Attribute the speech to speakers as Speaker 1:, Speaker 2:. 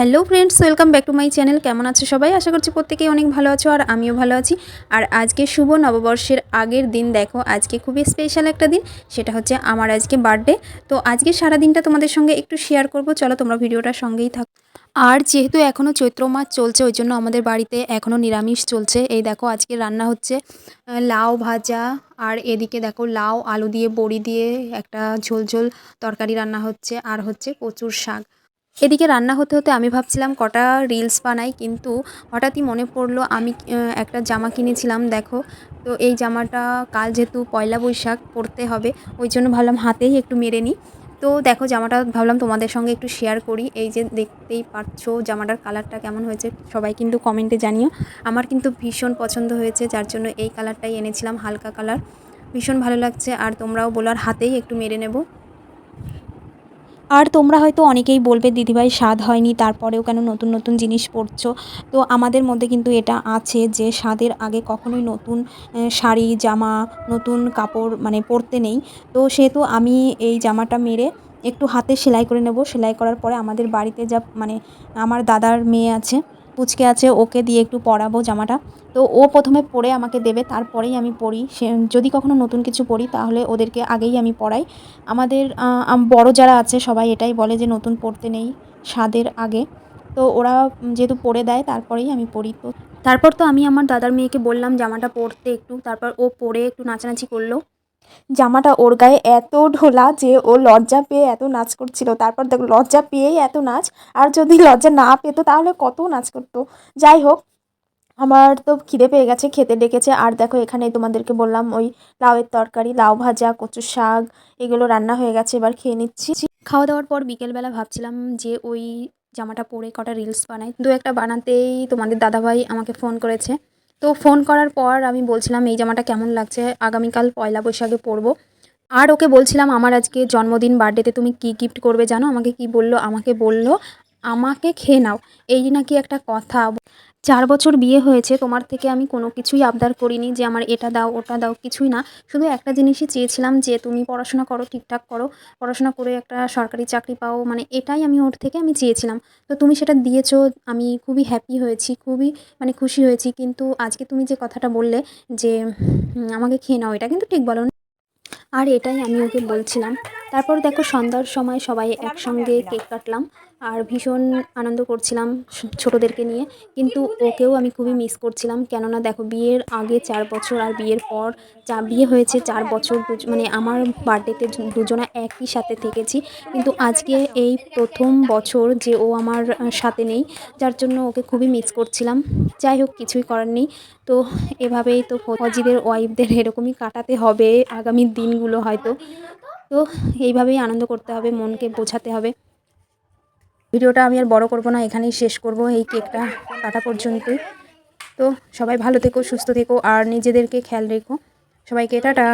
Speaker 1: Hello friends, welcome back to my channel. কেমন আছো সবাই? আশা করছি প্রত্যেকেই অনেক ভালো আছো আর আমিও ভালো আছি। আর আজকে শুভ নববর্ষের আগের দিন, দেখো আজকে খুবই স্পেশাল একটা দিন, সেটা হচ্ছে আমার আজকে বার্থডে তো আজকে সারা দিনটা তোমাদের সঙ্গে একটু শেয়ার করব। চলো তোমরা ভিডিওটার সঙ্গেই থাকো। আর যেহেতু এখনও চৈত্র মাস চলছে, ওই জন্য আমাদের বাড়িতে এখনও নিরামিষ চলছে। এই দেখো আজকে রান্না হচ্ছে লাউ ভাজা। আর এদিকে দেখো লাউ, আলু দিয়ে, বড়ি দিয়ে একটা ঝোল ঝোল তরকারি রান্না হচ্ছে। আর হচ্ছে কচুর শাক। এদিকে রান্না হতে হতে আমি ভাবছিলাম কটা রিলস বানাই, কিন্তু হঠাৎই মনে পড়ল আমি একটা জামা কিনেছিলাম, দেখো। তো এই জামাটা কাল যেহেতু পয়লা বৈশাখ, পরতে হবে, ওই জন্য ভাবলাম হাতেই একটু মেরে নিই। তো দেখো, জামাটা ভাবলাম তোমাদের সঙ্গে একটু শেয়ার করি। এই যে দেখতেই পাচ্ছো জামাটার কালারটা কেমন হয়েছে, সবাই কিন্তু কমেন্টে জানিও। আমার কিন্তু ভীষণ পছন্দ হয়েছে, যার জন্য এই কালারটাই এনেছিলাম, হালকা কালার ভীষণ ভালো লাগছে, আর তোমরাও বলার হাতেই একটু মেরে নেব। আর তোমরা হয়তো অনেকেই বলবে, দিদিভাই, স্বাদ হয়নি, তারপরেও কেন নতুন নতুন জিনিস পড়ছো তো আমাদের মধ্যে কিন্তু এটা আছে যে, স্বাদের আগে কখনোই নতুন শাড়ি, জামা, নতুন কাপড় মানে পরতে নেই। তো সেহেতু আমি এই জামাটা মেরে একটু হাতে সেলাই করে নেব। সেলাই করার পরে আমাদের বাড়িতে যা মানে আমার দাদার মেয়ে আছে পুচকে আছে, ওকে দিয়ে একটু পরাবো জামাটা। তো ও প্রথমে পরে আমাকে দেবে, তারপরেই আমি পরি। সে, যদি কখনো নতুন কিছু পরি, তাহলে ওদেরকে আগেই আমি পরাই। আমাদের বড় যারা আছে, সবাই এটাই বলে যে নতুন পড়তে নেই স্বাদের আগে। তো ওরা যেহেতু পরে দেয়, তারপরেই আমি পরি। তো তারপর তো আমি আমার দাদার মেয়েকে বললাম জামাটা পরতে একটু। তারপর ও পরে একটু নাচানাচি করল। জামাটা ওর গায়ে এত ঢোলা যে ও লজ্জা পেয়ে এত নাচ করছিল। তারপর দেখো, লজ্জা পেয়েই এত নাচ, আর যদি লজ্জা না পেতো তাহলে কত নাচ করতো। যাই হোক, আমার তো খিদে পেয়ে গেছে, খেতে ডেকেছে। আর দেখো এখানে তোমাদেরকে বললাম, ওই লাউয়ের তরকারি, লাউ ভাজা কচু শাক, এগুলো রান্না হয়ে গেছে, এবার খেয়ে নিচ্ছি। খাওয়া দাওয়ার পর বিকেলবেলা ভাবছিলাম যে ওই জামাটা পরে কটা রিলস বানাই। দু একটা বানাতেই তোমাদের দাদাভাই আমাকে ফোন করেছে। তো ফোন করার পর আমি বলছিলাম, এই জামাটা কেমন লাগছে? আগামীকাল পয়লা বৈশাখে পরবো। আর ওকে বলছিলাম, আমার আজকে জন্মদিন, বার্থডেতে তুমি কি গিফট করবে জানো? আমাকে কি বলল? আমাকে বলল, আমাকে খেয়ে নাও। এই নাকি একটা কথা। চার বছর বিয়ে হয়েছে, তোমার থেকে আমি কোনো কিছুই আবদার করিনি যে আমার এটা দাও, ওটা দাও, কিছুই না। শুধু একটা জিনিসই চেয়েছিলাম যে তুমি পড়াশোনা করো, ঠিকঠাক করো, পড়াশোনা করে একটা সরকারি চাকরি পাও মানে এটাই আমি ওর থেকে আমি চেয়েছিলাম। তো তুমি সেটা দিয়েছ, আমি খুবই হ্যাপি হয়েছি, খুবই মানে খুশি হয়েছি। কিন্তু আজকে তুমি যে কথাটা বললে যে আমাকে খেয়ে নাও, এটা কিন্তু ঠিক বলো আর এটাই আমি ওকে বলছিলাম। তারপর দেখো সন্ধ্যার সময় সবাই একসঙ্গে কেক কাটলাম। আর ভীষণ আনন্দ করছিলাম ছোটদেরকে নিয়ে। কিন্তু ওকেও আমি খুবই মিস করছিলাম। কেননা দেখো বিয়ের আগে চার বছর আর বিয়ের পর যা বিয়ে হয়েছে চার বছর মানে আমার বার্থডেতে দুজনা একই সাথে থেকেছি। কিন্তু আজকে এই প্রথম বছর যে ও আমার সাথে নেই যার জন্য ওকে খুবই মিস করছিলাম। যাই হোক কিছুই করার নেই। তো এভাবেই তো অজিদের ওয়াইফদের এরকমই কাটাতে হবে আগামী দিনগুলো হয়তো। তো এইভাবেই আনন্দ করতে হবে, মনকে বোঝাতে হবে। ভিডিওটা আমি আর বড় করব না, এখানেই শেষ করব, এই কেকটা কাটা পর্যন্তই। তো সবাই ভালো থেকো, সুস্থ থেকো, আর নিজেদেরকে খেয়াল রেখো। সবাইকে টাটা।